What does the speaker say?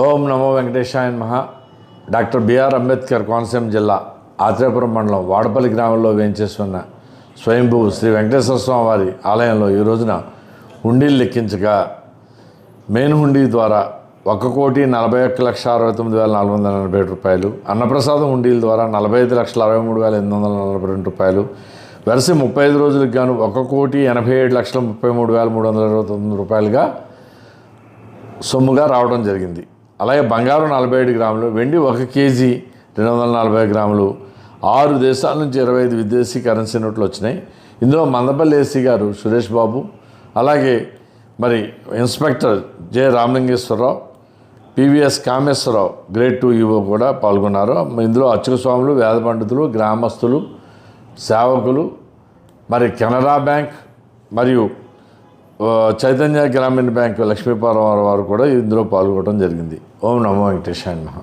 ఓం నమో వెంకటేశాయ మహా doctor BR Ambedkar Konaseema జిల్లా ఆత్రేపురం మండలం వాడపల్లి గ్రామంలో వేంచేస్తున్న స్వయంభూ శ్రీ వెంకటేశ్వర స్వామి వారి ఆలయంలో ఈ రోజున హుండీలు లెక్కించగా మెయిన్ హుండీ ద్వారా ఒక కోటి నలభై ఒక్క లక్ష అరవై తొమ్మిది వేల నాలుగు వందల నలభై ఏడు రూపాయలు అన్నప్రసాదం హుండీల ద్వారా నలభై ఐదు లక్షల అరవై మూడు వేల ఎనిమిది వందల నలభై రెండు రూపాయలు వెరసి ముప్పై ఐదు రోజులకు గాను ఒక కోటి ఎనభై ఏడు లక్షల ముప్పై మూడు వేల మూడు వందల ఇరవై తొమ్మిది రూపాయలుగా సొమ్ముగా రావడం జరిగింది. అలాగే బంగారం నలభై ఏడు గ్రాములు వెండి ఒక కేజీ రెండు వందల నలభై గ్రాములు ఆరు దేశాల నుంచి ఇరవై ఐదు విదేశీ కరెన్సీ నోట్లు వచ్చినాయి. ఇందులో మందపల్లి ఏసీ గారు సురేష్ బాబు అలాగే మరి inspector J Ramalingeswararao PVS Kameswararao grade two EO కూడా పాల్గొన్నారు. ఇందులో అచ్చుక స్వాములు వేద పండితులు గ్రామస్తులు సేవకులు మరి కెనరా బ్యాంక్ మరియు చైతన్య గ్రామీణ బ్యాంకు లక్ష్మీపురం వారు కూడా ఇందులో పాల్గొనడం జరిగింది. ఓం నమో వెంకటేశాయ మహా